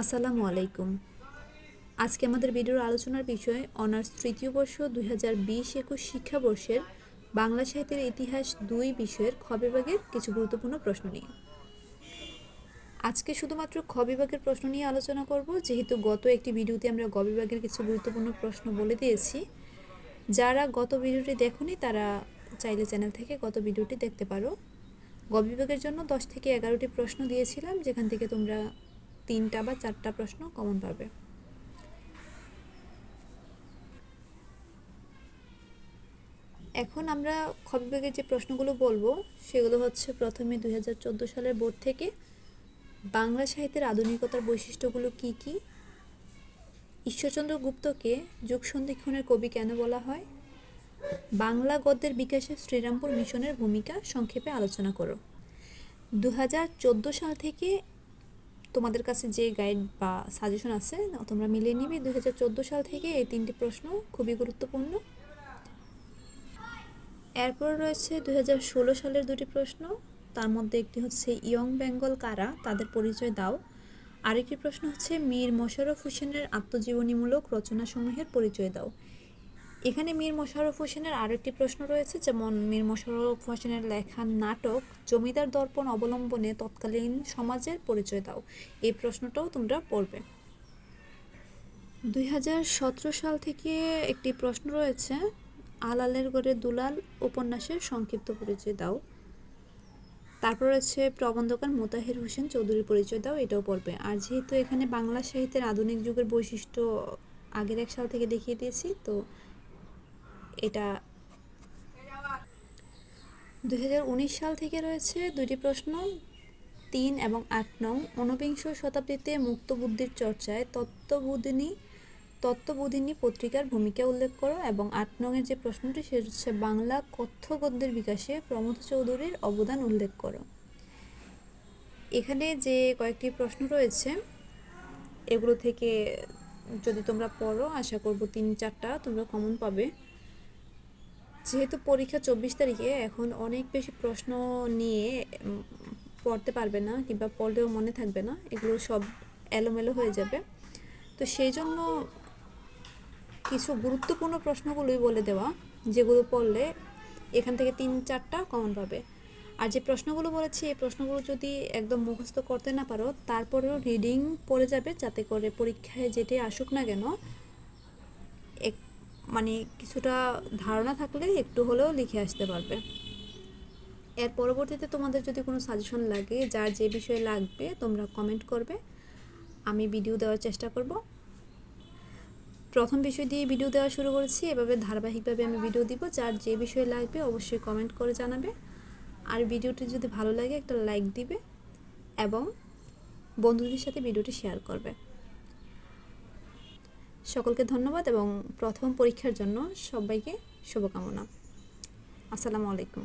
আসসালামু আলাইকুম। আজকে আমাদের ভিডিওর আলোচনার বিষয় অনার্স তৃতীয় বর্ষ দুই হাজার বিশ একুশ শিক্ষাবর্ষের বাংলা সাহিত্যের ইতিহাস দুই বিষয়ের খ বিভাগের কিছু গুরুত্বপূর্ণ প্রশ্ন নিয়ে। আজকে শুধুমাত্র খ বিভাগের প্রশ্ন নিয়ে আলোচনা করব, যেহেতু গত একটি ভিডিওতে আমরা গ বিভাগের কিছু গুরুত্বপূর্ণ প্রশ্ন বলে দিয়েছি। যারা গত ভিডিওটি দেখনি, তারা চাইলে চ্যানেল থেকে গত ভিডিওটি দেখতে পারো। গ বিভাগের জন্য দশ থেকে এগারোটি প্রশ্ন দিয়েছিলাম, যেখান থেকে তোমরা তিনটা বা চারটা প্রশ্ন কমন পাবে এখন আমরা খ বিভাগের যে প্রশ্নগুলো বলব, সেগুলো হচ্ছে প্রথমে দুই সালের বোর্ড থেকে বাংলা সাহিত্যের আধুনিকতার বৈশিষ্ট্যগুলো কি কি? ঈশ্বরচন্দ্র গুপ্তকে যুগ সন্ধিক্ষণের কবি কেন বলা হয়? বাংলা গদ্যের বিকাশে শ্রীরামপুর মিশনের ভূমিকা সংক্ষেপে আলোচনা করো। দু হাজার চোদ্দ সাল থেকে তোমাদের কাছে যে গাইড বা সাজেশন আছে, তোমরা মিলিয়ে নিবে। দু সাল থেকে এই তিনটি প্রশ্ন খুবই গুরুত্বপূর্ণ। এরপর রয়েছে দুই হাজার ষোলো সালের দুটি প্রশ্ন। তার মধ্যে একটি হচ্ছে, ইয়ং বেঙ্গল কারা? তাদের পরিচয় দাও। আরেকটি প্রশ্ন হচ্ছে, মীর মোশাররফ হোসেনের আত্মজীবনীমূলক রচনাসমূহের পরিচয় দাও। এখানে মীর মোশাররফ হোসেনের আরেকটি প্রশ্ন রয়েছে, যেমন মীর মোশাররফ হোসেনের লেখা নাটক জমিদার দর্পণ অবলম্বনে তৎকালীন সমাজের পরিচয় দাও। এই প্রশ্নটাও তোমরা পড়বে। দুই হাজার সতেরো সাল থেকে একটি প্রশ্ন রয়েছে, আলালের গড়ে দুলাল উপন্যাসের সংক্ষিপ্ত পরিচয় দাও। তারপর রয়েছে, প্রবন্ধকার মোতাহির হোসেন চৌধুরীর পরিচয় দাও, এটাও পড়বে। আর যেহেতু এখানে বাংলা সাহিত্যের আধুনিক যুগের বৈশিষ্ট্য আগের এক সাল থেকে দেখিয়ে দিয়েছি, তো এটা দু হাজার উনিশ সাল থেকে রয়েছে দুইটি প্রশ্ন, তিন এবং আট নং। ঊনবিংশ শতাব্দীতে মুক্তবুদ্ধির চর্চায় তত্ত্ববোধিনী তত্ত্ববোধিনী পত্রিকার ভূমিকা উল্লেখ করো এবং আট নংয়ের যে প্রশ্নটি, সেটা হচ্ছে বাংলা কথ্য গদ্যের বিকাশে প্রমোদ চৌধুরীর অবদান উল্লেখ করো। এখানে যে কয়েকটি প্রশ্ন রয়েছে, এগুলো থেকে যদি তোমরা পড়ো, আশা করব তিন চারটা তোমরা কমন পাবে। যেহেতু পরীক্ষা চব্বিশ তারিখে, এখন অনেক বেশি প্রশ্ন নিয়ে পড়তে পারবে না কিংবা পড়লেও মনে থাকবে না। এগুলো সব এলোমেলো হয়ে যাবে। তো সেই জন্য কিছু গুরুত্বপূর্ণ প্রশ্নগুলোই বলে দেওয়া, যেগুলো পড়লে এখান থেকে তিন চারটা কমন পাবে। আর যে প্রশ্নগুলো বলেছি, এই প্রশ্নগুলো যদি একদম মুখস্থ করতে না পারো, তারপরেও রিডিং পড়ে যাবে, যাতে করে পরীক্ষায় যেটি আসুক না কেন, এক মানে কিছুটা ধারণা থাকলে একটু হলেও লিখে আসতে পারবে। এর পরবর্তীতে তোমাদের যদি কোনো সাজেশন লাগে, যার যে বিষয়ে লাগবে, তোমরা কমেন্ট করবে। আমি ভিডিও দেওয়ার চেষ্টা করব। প্রথম বিষয় দিয়ে ভিডিও দেওয়া শুরু করেছি। এভাবে ধারাবাহিকভাবে আমি ভিডিও দিব। যার যে বিষয়ে লাগবে, অবশ্যই কমেন্ট করে জানাবে। আর ভিডিওটি যদি ভালো লাগে, একটা লাইক দিবে এবং বন্ধুদের সাথে ভিডিওটি শেয়ার করবে। সকলকে ধন্যবাদ এবং প্রথম পরীক্ষার জন্য সবাইকে শুভকামনা। আসসালামু আলাইকুম।